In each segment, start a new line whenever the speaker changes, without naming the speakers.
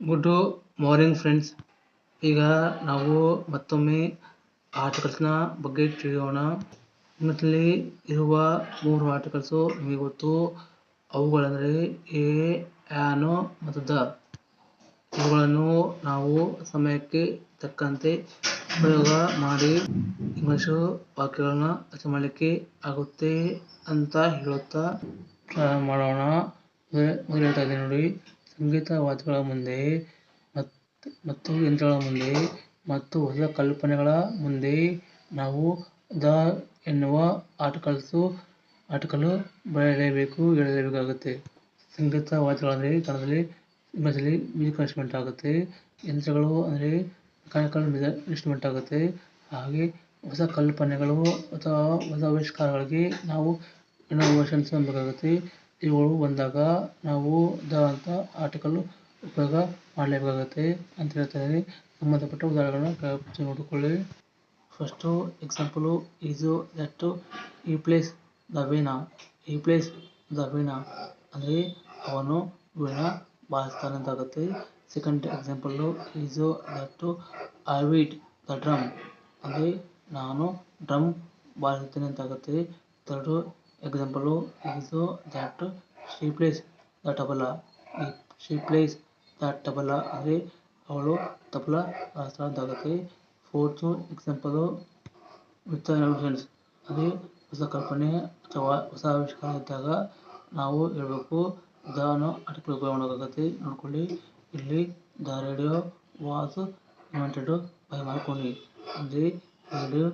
Good morning friends ಈಗ ನಾವು ಮತ್ತೊಮ್ಮೆ ಆರ್ಟಿಕಲ್ಸ್ನ ಬಗ್ಗೆ ತಿಳಿಯೋಣ. ಇಂಗ್ಲೀಷ್ನಲ್ಲಿ ಇರುವ ಮೂರು ಆರ್ಟಿಕಲ್ಸು ನಿಮಗೆ ಗೊತ್ತು. ಅವುಗಳೆಂದರೆ ಎ ಆನ್ ಮತ್ತು ದ ಇವುಗಳನ್ನು ನಾವು ಸಮಯಕ್ಕೆ ತಕ್ಕಂತೆ ಉಪಯೋಗ ಮಾಡಿ ಇಂಗ್ಲೀಷು ವಾಕ್ಯಗಳನ್ನ ರಚನೆ ಮಾಡಲಿಕ್ಕೆ ಆಗುತ್ತೆ ಅಂತ ಹೇಳುತ್ತಾ ಮಾಡೋಣ. ಮೊದಲನೇದಾಗಿ ನೋಡಿ. ಸಂಗೀತ ವಾದ್ಯಗಳ ಮುಂದೆ ಮತ್ತು ಯಂತ್ರಗಳ ಮುಂದೆ ಮತ್ತು ಹೊಸ ಕಲ್ಪನೆಗಳ ಮುಂದೆ ನಾವು ದ ಎನ್ನುವ ಆರ್ಟಿಕಲ್ಸು ಆರ್ಟಿಕಲ್ಲು ಬರೆಯಲೇಬೇಕು, ಹೇಳಲೇಬೇಕಾಗುತ್ತೆ. ಸಂಗೀತ ವಾದ್ಯಗಳಂದರೆ ಕನ್ನಡದಲ್ಲಿ ಇಂಗ್ಲೀಷಲ್ಲಿ ಮ್ಯೂಸಿಕಲ್ ಇನ್ಸ್ಟ್ರುಮೆಂಟ್ ಆಗುತ್ತೆ. ಯಂತ್ರಗಳು ಅಂದರೆ ಮೆಕ್ಯಾನಿಕಲ್ ಇನ್ಸ್ಟ್ರುಮೆಂಟ್ ಆಗುತ್ತೆ. ಹಾಗೆ ಹೊಸ ಕಲ್ಪನೆಗಳು ಅಥವಾ ಹೊಸ ಆವಿಷ್ಕಾರಗಳಿಗೆ ನಾವು ಇನೋವೇಷನ್ಸ್ ಅನ್ಬೇಕಾಗುತ್ತೆ. ಇವುಗಳು ಬಂದಾಗ ನಾವು ದ ಅಂತ ಉಪಯೋಗ ಮಾಡಲೇಬೇಕಾಗುತ್ತೆ ಅಂತ ಹೇಳ್ತಾ ಇದ್ದೀನಿ. ಸಂಬಂಧಪಟ್ಟ ಉದಾಹರಣೆಗಳನ್ನ ನೋಡಿಕೊಳ್ಳಿ. First example is that he plays the veena he plays the veena ಅಂದರೆ ಅವನು ವೀಣಾ ಬಾರಿಸ್ತಾನೆ ಅಂತಾಗುತ್ತೆ second example is that I beat the drum ಅಂದರೆ ನಾನು ಡ್ರಮ್ ಬಾರಿಸುತ್ತೇನೆ ಅಂತಾಗುತ್ತೆ. Third example is that she plays tabla ಈ ಶಿ ಪ್ಲೇಸ್ ದ ತಬಲ ಅಂದರೆ ಅವಳು ತಬಲ ಅಂತಾಗುತ್ತೆ ಫೋರ್ತು ಎಕ್ಸಾಂಪಲು ವಿತ್ ಇನೋವೇಷನ್ಸ್ ಅಂದರೆ ಹೊಸ ಕಲ್ಪನೆ ಅಥವಾ ಹೊಸ ಆವಿಷ್ಕಾರ ಇದ್ದಾಗ ನಾವು ಹೇಳಬೇಕು ದ ಅನ್ನೋ ಆರ್ಟಿಕಲ್ ನೋಡ್ಕೊಳ್ಳಿ. ಇಲ್ಲಿ the radio was invented by Marconi ಅಂದರೆ ರೇಡಿಯೋ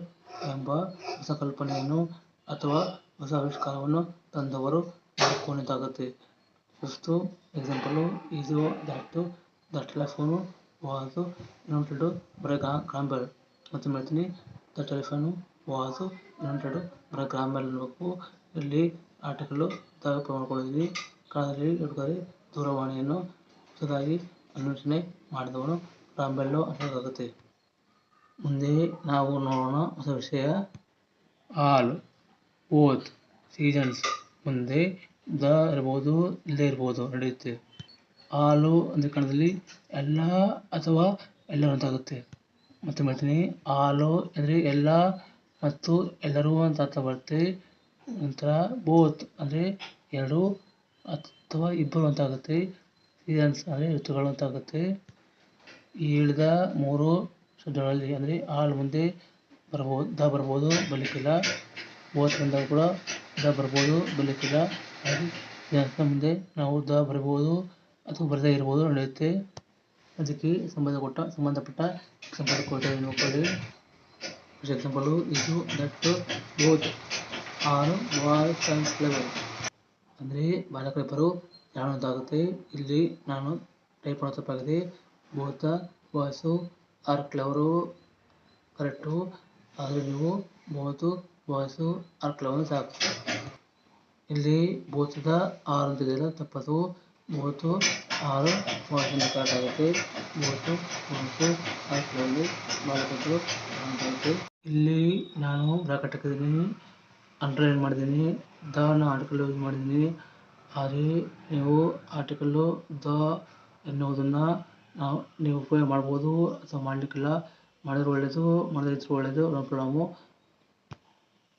ಎಂಬ ಹೊಸ ಕಲ್ಪನೆಯನ್ನು ಅಥವಾ ಹೊಸ ಆವಿಷ್ಕಾರವನ್ನು ತಂದವರು ಮಾಡಿಕೊಂಡಿದ್ದಾಗುತ್ತೆ first example O that the telephone was invented by Graham Graham Bell ಮತ್ತು ಹೇಳ್ತೀನಿ the telephone was invented by Graham Bell ಅನ್ನಬೇಕು ಇಲ್ಲಿ ಆರ್ಟಿಕಲ್ಲು ತಯಾರು ಮಾಡ್ಕೊಂಡಿದ್ವಿ ಕಾಲದಲ್ಲಿ ಹೇಳ್ಬೇಕಾದ್ರೆ ದೂರವಾಣಿಯನ್ನು ಹೊಸದಾಗಿ ಅನ್ವೇಷಣೆ ಮಾಡಿದವನು ಗ್ರಾಂಬೆಲ್ಲು ಅನ್ನೋದಾಗುತ್ತೆ. ಮುಂದೆ ನಾವು ನೋಡೋಣ ಹೊಸ ವಿಷಯ. ಆಲ್ ಬೋತ್ ಸೀಸನ್ಸ್ ಮುಂದೆ ದ ಇರ್ಬೋದು ಇಲ್ಲದೇ ಇರ್ಬೋದು ನಡೆಯುತ್ತೆ. ಹಾಲು ಅಂದರೆ ಕನ್ನಡದಲ್ಲಿ ಎಲ್ಲ ಅಥವಾ ಎಲ್ಲರೂ ಅಂತಾಗುತ್ತೆ ಮತ್ತೆ ಹೇಳ್ತೀನಿ, ಹಾಲು ಅಂದರೆ ಎಲ್ಲ ಮತ್ತು ಎಲ್ಲರೂ ಅಂತ ಅರ್ಥ ಬರುತ್ತೆ. ನಂತರ ಬೋತ್ ಅಂದರೆ ಎರಡು ಅಥವಾ ಇಬ್ಬರು ಅಂತ ಆಗುತ್ತೆ. ಸೀಸನ್ಸ್ ಅಂದರೆ ಋತುಗಳು ಅಂತಾಗುತ್ತೆ ಈ ಹೇಳಿದ ಮೂರು ಶಬ್ದಗಳಲ್ಲಿ ಅಂದರೆ ಹಾಲು ಮುಂದೆ ಬರ್ಬೋದು ದ ಬರ್ಬೋದು ಬರಲಿಕ್ಕಿಲ್ಲ ಬಂದಾಗ ಕೂಡ ದ ಬರ್ಬೋದು ಸೀಸನ್ಸ್ನ ಮುಂದೆ ನಾವು ದ ಬರ್ಬೋದು ಅಥವಾ ಬರದೇ ಇರ್ಬೋದು ನಡೆಯುತ್ತೆ. ಅದಕ್ಕೆ ಸಂಬಂಧಪಟ್ಟ ಸಂಬಂಧಪಟ್ಟ ಎಕ್ಸಾಂಪಲ್ ಕೊಡ್ತೇವೆ ನೋಡ್ಕೊಳ್ಳಿ ಫಸ್ಟ್ ಎಕ್ಸಾಂಪಲು ಇದು that both are boys science level ಅಂದರೆ ಬಾಲಕರಿಬ್ಬರು ಯಾರು ಅಂತಾಗುತ್ತೆ ಇಲ್ಲಿ ನಾನು ಟೈಪ್ ಮಾಡೋ ತಪ್ಪಾಗಿದೆ. Both boys are clever correct ಆದರೆ ನೀವು ಬೋತು ಬಾಯ್ಸು ಆರ್ ಕೆಲವೊಂದು ಸಾಕು. ಇಲ್ಲಿ ಬೋತದ ಆರ್ ಅಂತಿದೆಯಲ್ಲ ತಪ್ಪದು ಬೋತು ಆರು ಬಾಯ್ಸ್ ಅಂತ ಕರೆಕ್ಟ್ ಆಗುತ್ತೆ ಬೋತು ಬಾಯ್ಸು ಆರ್ ಮಾಡಬೇಕು ಬಾಲಕರು ಅಂತಾಗುತ್ತೆ ಇಲ್ಲಿ ನಾನು ಬ್ರಾಕೆಟ್ ಹಾಕಿದ್ದೀನಿ ಅಂಡರ್ಲೈನ್ ಮಾಡಿದ್ದೀನಿ, ದ ಆರ್ಟಿಕಲ್ ಯೂಸ್ ಮಾಡಿದ್ದೀನಿ. ಆದರೆ ನೀವು ಆರ್ಟಿಕಲ್ಲು ದ ಎನ್ನುವುದನ್ನು ನಾವು, ನೀವು ಉಪಯೋಗ ಮಾಡ್ಬೋದು ಅಥವಾ ಮಾಡಲಿಕ್ಕಿಲ್ಲ. ಮಾಡಿದ್ರೆ ಒಳ್ಳೆಯದು ಮಾಡದೇ ಇದ್ದರೆ ಒಳ್ಳೆಯದು ನೋ ಪ್ರಾಬ್ಲಮು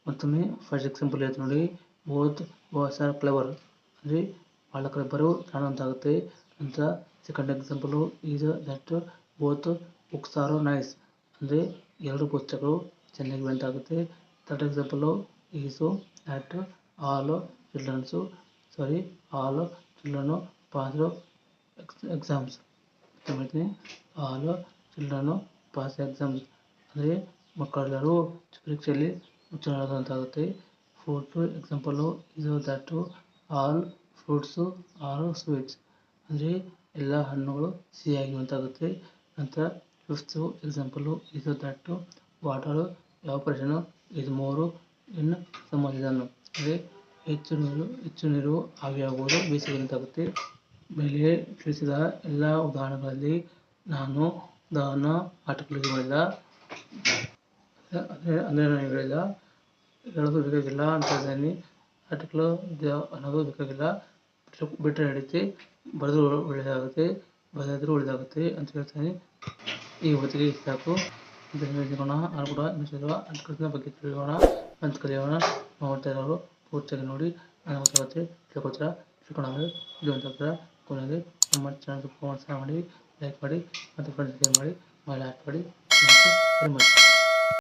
ಮತ್ತೊಮ್ಮೆ ಫಸ್ಟ್ ಎಕ್ಸಾಂಪಲ್ ಹೇಳ್ತೀನಿ ನೋಡಿ ಬೋತ್ ಬಾಯ್ಸ್ ಆರ್ ಕ್ಲೆವರ್ ಅಂದರೆ ಬಾಲಕರಿಬ್ಬರು ಜಾಣವಂತಾಗುತ್ತೆ ನಂತರ second example is that both books are nice ಅಂದರೆ ಎರಡು ಪುಸ್ತಕಗಳು ಚೆನ್ನಾಗಿವೆ ಅಂತಾಗುತ್ತೆ third example is that all childrens sorry all children pass exams ಹೇಳ್ತೀನಿ ಆಲ್ ಚಿಲ್ಡ್ರನ್ನು ಪಾಸ್ ಎಕ್ಸಾಮ್ಸ್ ಅಂದರೆ ಮಕ್ಕಳೆಲ್ಲರೂ ಪರೀಕ್ಷೆಯಲ್ಲಿ ಉತ್ತೀರ್ಣರಾದಂತಾಗುತ್ತೆ ಫ್ರೂಟ್ ಎಕ್ಸಾಂಪಲು ಇದು that all fruits are sweets ಅಂದರೆ ಎಲ್ಲ ಹಣ್ಣುಗಳು ಸಿಹಿಯಾಗಿರುವಂತಾಗುತ್ತೆ. ನಂತರ ಫಿಫ್ತು ಎಕ್ಸಾಂಪಲು ಇದು ದಟ್ಟು ವಾಟರು ಎವಾಪರೇಷನು ಇದು ಮೂರು ಇನ್ ಸೀಸನ್ನು ಅಂದರೆ ಹೆಚ್ಚು ನೀರು ಹೆಚ್ಚು ನೀರು ಆವಿಯಾಗುವುದು ಬೇಸಿಗೆ ಮೇಲೆ ತಿಳಿಸಿದ ಎಲ್ಲ ಉದಾಹರಣೆಗಳಲ್ಲಿ ನಾನು ದ ಆಟಗಳಿಗೆ ಆರ್ಟಿಕಲ್ ಯೂಸ್ ಮಾಡಿಲ್ಲ ಅಂದರೆ ಅಂದರೆ ಹೇಳೋದು ಬೇಕಾಗಿಲ್ಲ ಅಂತ ಇದ್ದೀನಿ ಆರ್ಟಿಕಲ್ ಅನ್ನೋದು ಬೇಕಾಗಿಲ್ಲ. ಬಿಟ್ಟರೆ ನಡೀತಿ. ಬರೆದು ಒಳ್ಳೆಯದಾಗುತ್ತೆ ಬರೆದ್ರೆ ಒಳ್ಳೆಯದಾಗುತ್ತೆ ಅಂತ ಹೇಳ್ತೀನಿ. ಈ ಹೊತ್ತಿಗೆ ಸಾಕು. ಸಿಗೋಣ ನಾನು ಕೂಡ ಇನ್ನೊಂದ್ಸಲ ಆರ್ಟಿಕಲ್ಸ್ನ ಬಗ್ಗೆ ತಿಳಿಯೋಣ. ಅಂತ ಕಲಿಯೋಣ. ನೋಡ್ತಾ ಪೂರ್ತಿಯಾಗಿ ನೋಡಿ. ನಾನು ಗೊತ್ತಾಗುತ್ತೆ ತಿಳ್ಕೊತೀರಾ? ತಿಳ್ಕೊಂಡಾಗ ಇದು ಅಂತ ಕೊನೆಗೆ ನಮ್ಮ ಚಾನಲ್ ಫೋನ್ ಮಾಡಿ ಲೈಕ್ ಮಾಡಿ, ಮತ್ತು ಫ್ರೆಂಡ್ಸ್ ಶೇರ್ ಮಾಡಿ ಮಾಡಿ. ಮಾಡಿ ಮತ್ತು ಮಾಡಿ